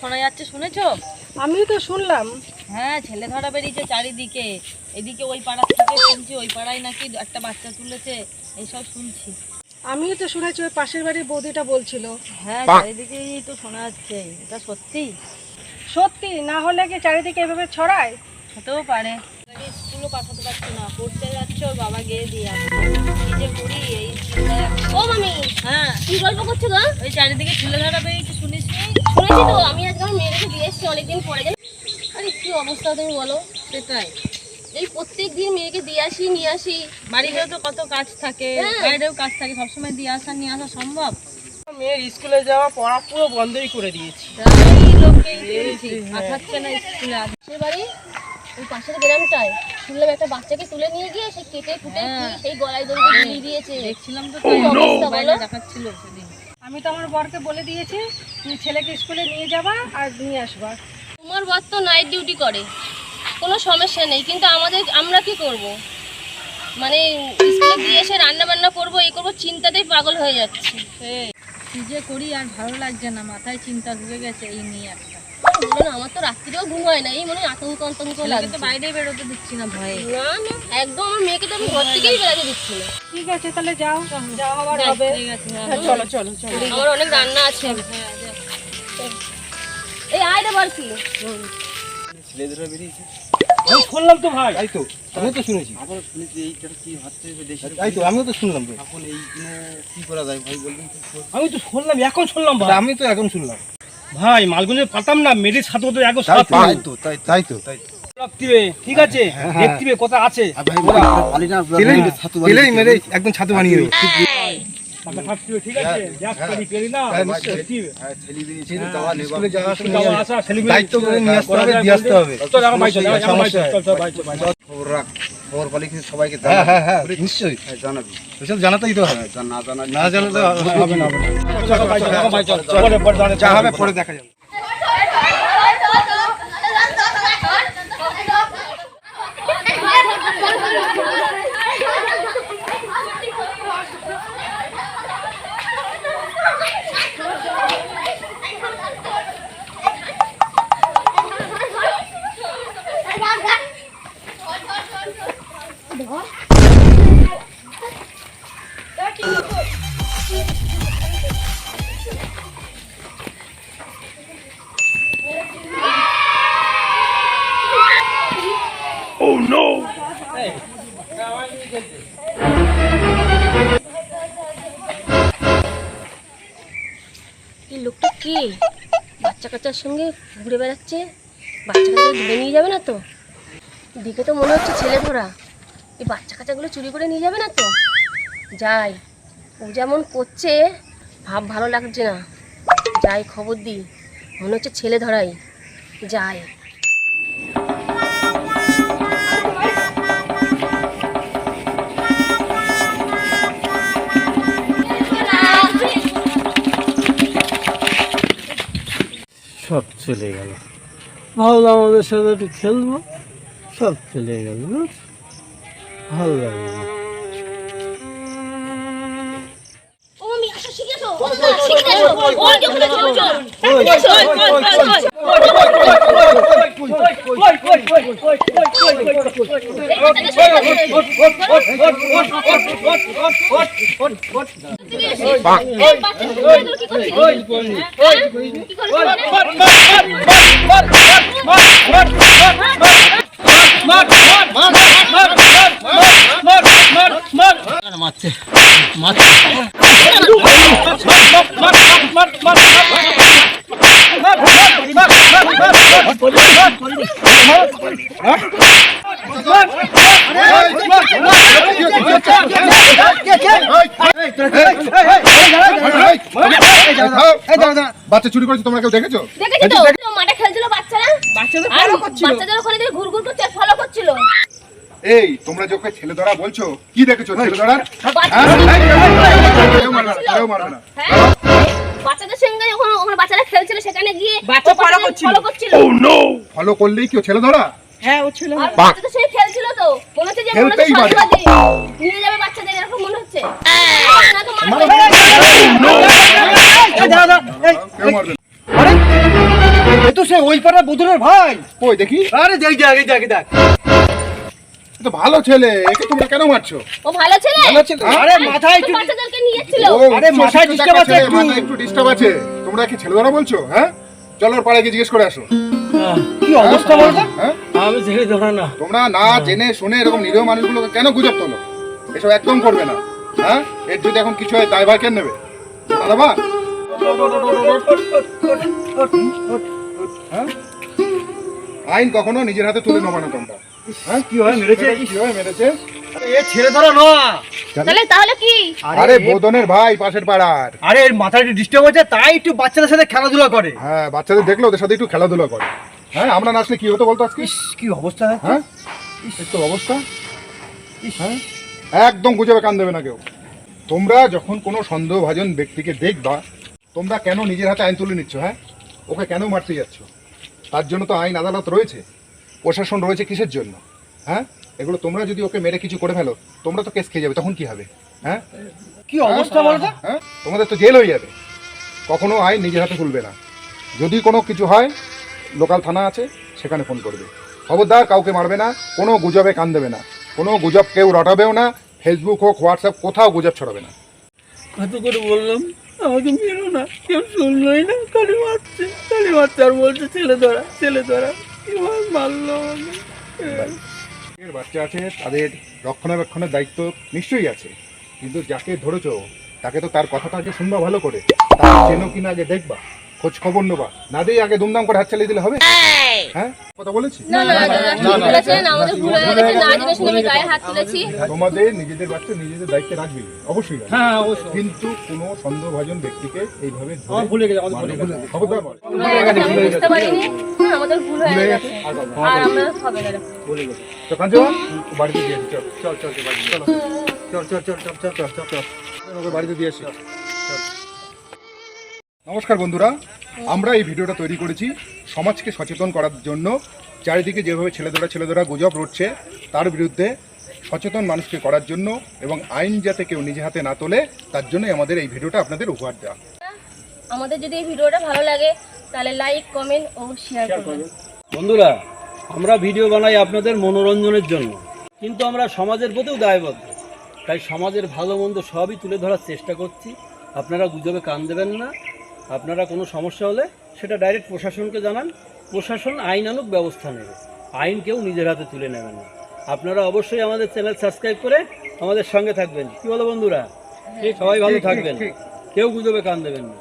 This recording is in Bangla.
শোনা যাচ্ছে শুনেছো? আমিও তো শুনলাম। হ্যাঁ ছেলে ধরা বেরিয়েছে চারিদিকে। এদিকে ওই পাড়ার থেকে শুনছি ওই পাড়ায় নাকি একটা বাচ্চা তুলেছে এইসব শুনছি। আমিও তো শুনেছি ওই পাশের বাড়ির বৌদিটা বলছিল। হ্যাঁ চারিদিকেই তো শোনা যাচ্ছে এটা সত্যি? সত্যি না হলে কি চারিদিকে এভাবে ছড়ায়? হতেও পারে। স্কুলও পাঠাতে পারছ না পড়তে যাচ্ছ ওর বাবা গিয়ে দিয়ে কি যে করি এই ও মামি হ্যাঁ। কি গল্প করছ গো? ওই চারিদিকে ছেলে ধরা বেরিয়েছে শুনিস নি শুনেছি? তো আমি আজকে আমার মেয়েকে দিয়ে এসেছি অনেকদিন পরে আরে কি অবস্থা তুমি বলো? সেটাই। এই প্রত্যেক দিন মেয়েকে দিয়ে আসি নিয়ে আসি। বাড়িতেও তো কত কাজ থাকে হ্যাঁ। বাইরেও কাজ থাকে সবসময় দিয়ে আসা নিয়ে আসা সম্ভব? মেয়ের স্কুলে যাওয়া পড়া পুরো বন্ধই করে দিয়েছি। পাঠাচ্ছে না স্কুলে বাড়ি ওই পাশের গ্রামটায়। শুনলাম একটা বাচ্চাকে তুলে নিয়ে গিয়ে সে কেটে কুটে হ্যাঁ। সেই গলায় দড়ি দিয়ে দিয়েছে। দেখছিলাম তো অবস্থা বলো? দেখাচ্ছিল সেদিন। আমি তো আমার বরকে বলে দিয়েছি তুমি ছেলেকে স্কুলে নিয়ে যাবা আর নিয়ে আসবা। তোমার বর তো নাইট ডিউটি করে কোনো সমস্যা নেই কিন্তু আমাদের আমরা কি করব? মানে স্কুলে দিয়ে এসে রান্না বান্না করব এই করব চিন্তাতেই পাগল হয়ে যাচ্ছে। কি যে করি আর ভালো লাগছে না মাথায় চিন্তা ঢুকে গেছে এই নিয়ে একটা আমার তো রাত্রিরেও ঘুম হয় না এই মনে আতঙ্ক আতঙ্ক ছেলেকে তো বাইরে বেরোতে দিচ্ছি না ভয়ে। না না একদম আমার মেয়েকে তো আমি ঘর থেকেই বেরাতে দিচ্ছি না। ঠিক আছে তাহলে যাও যাও আবার হবে। ঠিক আছে হ্যাঁ। হ্যাঁ, চলো চলো চলো। আমার অনেক রান্না আছে। এই আয় রে বলছি ছেলেদেরও বেরিয়েছে। আমি শুনলাম তো ভাই। তাই তো আমি তো শুনেছি। আবার শুনেছি এইটা কি হচ্ছে দেশের তাই তো আমিও তো শুনলাম তো এখন এই কি করা যায় ভাই বলবেন আমি তো শুনলাম এখন শুনলাম ভাই। আমি তো এখন শুনলাম। ভাই মালগুনে পাতাম না মেরে সাথে তো তাই সাথে তাই তো তাই তাই তো তাই রাখতিবে ঠিক আছে হ্যাঁ। দেখতিবে কথা আছে মেরে একদম ছাতু বানিয়ে দেবে সবাইকে হ্যাঁ হ্যাঁ হ্যাঁ নিশ্চয়ই জানাবি জানাতেই তো হবে না জানা না জানালে হবে না চল ভাই চল চল পরে পরে যা হবে পরে দেখা যাবে এই লোকটা কে? বাচ্চা কাচ্চার সঙ্গে ঘুরে বেড়াচ্ছে? বাচ্চা কাচ্চা ধরে নিয়ে যাবে না তো? দিকে তো মনে হচ্ছে ছেলে ধরা। এই বাচ্চা কাচ্চাগুলো চুরি করে নিয়ে যাবে না তো? যাই, ও যেমন করছে, ভাব ভালো লাগছে না। যাই, খবর দিই। মনে হচ্ছে ছেলে ধরাই। যাই। সব চলে গেল ভাবলাম আমাদের সাথে একটু খেলব সব চলে গেল ভালো লাগে না। মারছে। মারছে। বাচ্চা চুরি করেছে তোমরা কেউ দেখেছ? মাঠে খেলছিল বাচ্চারা? বাচ্চাদের ওখানে দিয়ে ঘুরঘুর করছে ফলো করছিল। এই তোমরা যে ওকে ছেলে ধরা বলছো কি দেখেছ ছেলে বাচ্চাদের হ্যাঁ সঙ্গে যখন ওখানে বাচ্চারা খেলছিল সেখানে গিয়ে বাচ্চা করছিল। করছিল। ফলো করলেই কেউ ছেলে ধরা? হ্যাঁ ও ছিল বাচ্চাদের সঙ্গে খেলছিল তো মনে হচ্ছে যে মনে হচ্ছে নিয়ে যাবে বাচ্চাদের এরকম মনে হচ্ছে। না তো সে ওই পাড়া ভাই। কই দেখি? আরে দেখ দেখ এই দেখ এই দেখ তো ভালো ছেলে একে তোমরা কেন মারছো? ও ভালো ছেলে? ভালো ছেলে। আরে মাথায় একটু বাচ্চাদেরকে নিয়ে যাচ্ছিল ও, আরে মাথায় disturb আছে একটু। একটু ডিস্টার্ব আছে। তোমরা কি ছেলে ধরা বলছো হ্যাঁ? চলো ওর পাড়ায় গিয়ে জিজ্ঞেস করে আসো। কি অবস্থা বলতো? হ্যাঁ? আমি ছেড়ে ধরা না। তোমরা না জেনে শুনে এরকম নিরীহ মানুষগুলোকে কেন গুজব তোলো? এসব একদম করবে না। হ্যাঁ? এর যদি এখন কিছু হয় কেন নেবে? দাদা হ্যাঁ? আইন কখনো নিজের হাতে তুলে নেবে না তোমরা। হ্যাঁ? কি হয়? মেরেছে? ছেলেটাকে কীভাবে মেরেছে? এ ছেড়ে ধরা না। তাহলে তাহলে কি? আরে বোদনের ভাই পাশের পাড়ার। আরে একটু ডিস্টার্ব হচ্ছে তাই একটু বাচ্চাদের সাথে খেলাধুলা করে। হ্যাঁ বাচ্চাদের দেখলে ওদের সাথে একটু খেলাধুলা করে। হ্যাঁ আমরা নাচলে কি হতো বলতো আজকে? কি অবস্থা? হ্যাঁ? তো অবস্থা। হ্যাঁ? একদম গুজবে কান দেবে না কেউ। তোমরা যখন কোনো সন্দেহভাজন ব্যক্তিকে দেখবা তোমরা কেন নিজের হাতে আইন তুলে নিচ্ছ হ্যাঁ? ওকে কেন মারতে যাচ্ছ? তার জন্য তো আইন আদালত রয়েছে। প্রশাসন রয়েছে কিসের জন্য? হ্যাঁ? এগুলো তোমরা যদি ওকে মেরে কিছু করে ফেলো তোমরা তো কেস খেয়ে যাবে তখন কি হবে? হ্যাঁ? কি অবস্থা বলতো? হ্যাঁ? তোমাদের তো জেল হয়ে যাবে। কখনো আইন নিজের হাতে তুলবে না। যদি কোনো কিছু হয় লোকাল থানা আছে সেখানে ফোন করবে। খবরদার কাউকে মারবে না কোনো গুজবে কান দেবে না। কোনো গুজব কেউ রটাবেও না ফেসবুক হোক হোয়াটসঅ্যাপ কোথাও গুজব ছড়াবে না। কত করে বললাম আমাকে মেরো না। কেউ শুনলোই না খালি মারছে খালি মারছে। আর বলছে ছেলে ধরা ছেলে ধরা। মারলো বাচ্চা আছে তাদের রক্ষণাবেক্ষণের দায়িত্ব নিশ্চয়ই আছে। কিন্তু যাকে ধরেছ তাকে তো তার কথাটা আগে শুনবা ভালো করে তার চেনো কিনা আগে দেখবা। খোঁজ খবর নেবা না দিয়ে আগে ধুমধাম করে হাত চালিয়ে দিলে হবে হ্যাঁ কথা বলেছি নিজেদের নিজেদের দায়িত্বে রাখবে অবশ্যই কিন্তু কোনো সন্দেহভাজন ব্যক্তিকে এইভাবে বাড়িতে চল চল চল বাড়ি চল চল চল চল চল চল চল দিয়ে আসি নমস্কার বন্ধুরা আমরা এই ভিডিওটা তৈরি করেছি সমাজকে সচেতন করার জন্য। চারিদিকে যেভাবে ছেলেধরা ছেলেধরা গুজব রটছে তার বিরুদ্ধে সচেতন মানুষকে করার জন্য এবং আইন যাতে কেউ নিজে হাতে না তোলে তার জন্যই আমাদের এই ভিডিওটা আপনাদের উপহার দেওয়া। আমাদের যদি এই ভিডিওটা ভালো লাগে তাহলে লাইক কমেন্ট ও শেয়ার করবেন। বন্ধুরা আমরা ভিডিও বানাই আপনাদের মনোরঞ্জনের জন্য। কিন্তু আমরা সমাজের প্রতিও দায়বদ্ধ। তাই সমাজের ভালো মন্দ সবই তুলে ধরার চেষ্টা করছি। আপনারা গুজবে কান দেবেন না। আপনারা কোনো সমস্যা হলে সেটা ডাইরেক্ট প্রশাসনকে জানান। প্রশাসন আইনানুক ব্যবস্থা নেবে। আইন কেউ নিজের হাতে তুলে নেবেন না। আপনারা অবশ্যই আমাদের চ্যানেল সাবস্ক্রাইব করে আমাদের সঙ্গে থাকবেন। কি বলো বন্ধুরা? সবাই ভালো থাকবেন। কেউ গুজবে কান দেবেন না।